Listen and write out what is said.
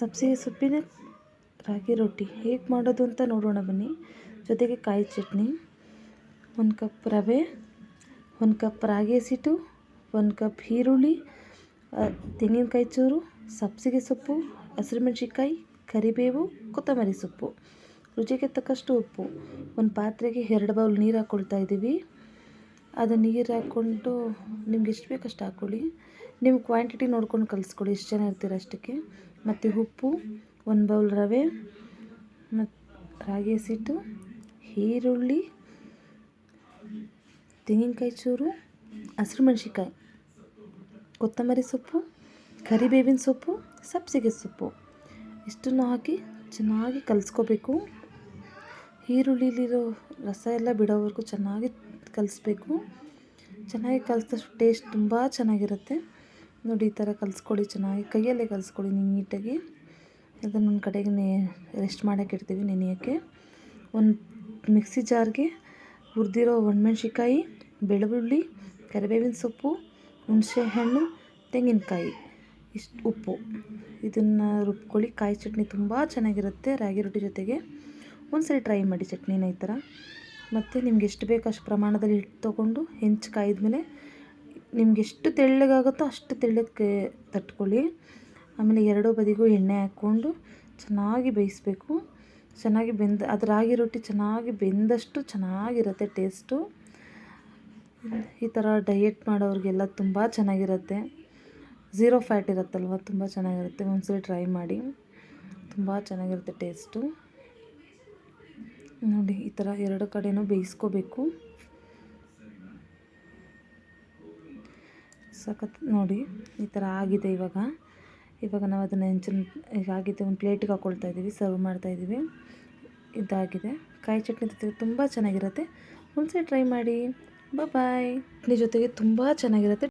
ಸಬ್ಸಿಗೆ ಸೊಪ್ಪಿನ ರಾಗಿ ರೊಟ್ಟಿ ಹೇಗೆ ಮಾಡೋದು ಅಂತ ನೋಡೋಣ ಬನ್ನಿ. ಜೊತೆಗೆ ಕಾಯಿ ಚಟ್ನಿ, ಒಂದು ಕಪ್ ರವೆ, ಒಂದು ಕಪ್ ರಾಗಿ ಹಸಿಟ್ಟು, ಒಂದು ಕಪ್ ಈರುಳ್ಳಿ ತೆಂಗಿನಕಾಯಿ ಚೂರು, ಸಬ್ಸಿಗೆ ಸೊಪ್ಪು, ಹಸಿರುಮೆಣ್ಸಿನ್ಕಾಯಿ, ಕರಿಬೇವು, ಕೊತ್ತಂಬರಿ ಸೊಪ್ಪು. ರುಚಿಗೆ ತಕ್ಕಷ್ಟು ಉಪ್ಪು. ಒಂದು ಪಾತ್ರೆಗೆ ಎರಡು ಬೌಲ್ ನೀರು ಹಾಕ್ಕೊಳ್ತಾ ಇದ್ದೀವಿ. ಅದು ನೀರು ಹಾಕ್ಕೊಂಡು ನಿಮ್ಗೆ ಎಷ್ಟು ಬೇಕಷ್ಟು ಹಾಕ್ಕೊಳ್ಳಿ ನಿಮ್ಮ ಕ್ವಾಂಟಿಟಿ ನೋಡ್ಕೊಂಡು ಕಲಿಸ್ಕೊಳ್ಳಿ ಎಷ್ಟು ಜನ ಇರ್ತೀರ ಅಷ್ಟಕ್ಕೆ. ಮತ್ತು ಉಪ್ಪು, ಒಂದು ಬೌಲ್ ರವೆ ಮತ್ತು ರಾಗಿ ಹಸಿಟ್ಟು, ಈರುಳ್ಳಿ, ತೆಂಗಿನಕಾಯಿ ಚೂರು, ಹಸಿರು ಮೆಣ್ಸಿನ್ಕಾಯಿ, ಕೊತ್ತಂಬರಿ ಸೊಪ್ಪು, ಕರಿಬೇವಿನ ಸೊಪ್ಪು, ಸಬ್ಸಿಗೆ ಸೊಪ್ಪು. ಇಷ್ಟನ್ನು ಹಾಕಿ ಚೆನ್ನಾಗಿ ಕಲಿಸ್ಕೋಬೇಕು. ಈರುಳ್ಳಿಲಿರೋ ರಸ ಎಲ್ಲ ಬಿಡೋವರೆಗೂ ಚೆನ್ನಾಗಿ ಕಲಿಸ್ಬೇಕು. ಚೆನ್ನಾಗಿ ಕಲಿಸಿದಷ್ಟು ಟೇಸ್ಟ್ ತುಂಬ ಚೆನ್ನಾಗಿರುತ್ತೆ. ನೋಡಿ, ಈ ಥರ ಕಲಿಸ್ಕೊಳ್ಳಿ ಚೆನ್ನಾಗಿ. ಕೈಯಲ್ಲೇ ಕಲಿಸ್ಕೊಳ್ಳಿ ನೀಟಾಗಿ. ಅದನ್ನು ಒಂದು ಕಡೆಗೆ ನೇ ರೆಸ್ಟ್ ಮಾಡೋಕೆ ಇಡ್ತೀವಿ ನೆನೆಯೋಕ್ಕೆ. ಒಂದು ಮಿಕ್ಸಿ ಜಾರ್ಗೆ ಹುರಿದಿರೋ ಒಣಮೆಣ್ಸಿಕಾಯಿ ಬೆಳ್ಳುಳ್ಳಿ, ಕರಿಬೇವಿನ ಸೊಪ್ಪು ಹುಣಸೆಹಣ್ಣು ತೆಂಗಿನಕಾಯಿ, ಇಷ್ಟು ಉಪ್ಪು. ಇದನ್ನು ರುಬ್ಕೊಳ್ಳಿ. ಕಾಯಿ ಚಟ್ನಿ ತುಂಬ ಚೆನ್ನಾಗಿರುತ್ತೆ ರಾಗಿ ರೊಟ್ಟಿ ಜೊತೆಗೆ. ಒಂದ್ಸರಿ ಟ್ರೈ ಮಾಡಿ ಚಟ್ನಿನ ಈ ಥರ. ಮತ್ತು ನಿಮ್ಗೆ ಎಷ್ಟು ಬೇಕು ಅಷ್ಟು ಪ್ರಮಾಣದಲ್ಲಿ ಹಿಟ್ಟು ತೊಗೊಂಡು ಹೆಂಚು ಕಾಯಿದ್ಮೇಲೆ ನಿಮ್ಗೆ ಎಷ್ಟು ತೆಳ್ಳಗಾಗುತ್ತೋ ಅಷ್ಟು ತೆಳ್ಳಕ್ಕೆ ತಟ್ಕೊಳ್ಳಿ. ಆಮೇಲೆ ಎರಡೂ ಬದಿಗೂ ಎಣ್ಣೆ ಹಾಕ್ಕೊಂಡು ಚೆನ್ನಾಗಿ ಬೇಯಿಸ್ಬೇಕು. ಚೆನ್ನಾಗಿ ಬೆಂದ ಅದು ರಾಗಿ ರೊಟ್ಟಿ ಚೆನ್ನಾಗಿ ಬೆಂದಷ್ಟು ಚೆನ್ನಾಗಿರುತ್ತೆ ಟೇಸ್ಟು. ಈ ಥರ ಡಯೆಟ್ ಮಾಡೋರಿಗೆಲ್ಲ ತುಂಬ ಚೆನ್ನಾಗಿರುತ್ತೆ. ಝೀರೋ ಫ್ಯಾಟ್ ಇರುತ್ತಲ್ವ, ತುಂಬ ಚೆನ್ನಾಗಿರುತ್ತೆ. ಒಂದ್ಸರಿ ಟ್ರೈ ಮಾಡಿ. ತುಂಬ ಚೆನ್ನಾಗಿರುತ್ತೆ ಟೇಸ್ಟು. ನೋಡಿ, ಈ ಥರ ಎರಡು ಕಡೆಯೂ ಬೇಯಿಸ್ಕೋಬೇಕು. ಸಖತ್ ನೋಡಿ ಈ ಥರ ಆಗಿದೆ ಇವಾಗ. ಇವಾಗ ನಾವು ಅದನ್ನು ಹೆಂಚಿನ ಆಗಿದೆ, ಒಂದು ಪ್ಲೇಟಿಗೆ ಹಾಕ್ಕೊಳ್ತಾ ಇದ್ದೀವಿ ಸರ್ವ್ ಮಾಡ್ತಾ ಇದ್ದೀವಿ. ಇದಾಗಿದೆ. ಕಾಯಿ ಚಟ್ನಿ ಜೊತೆಗೆ ತುಂಬ ಚೆನ್ನಾಗಿರುತ್ತೆ. ಒಂದ್ಸರಿ ಟ್ರೈ ಮಾಡಿ. ಬಾಯ್ ಚಟ್ನಿ ಜೊತೆಗೆ ತುಂಬ ಚೆನ್ನಾಗಿರುತ್ತೆ.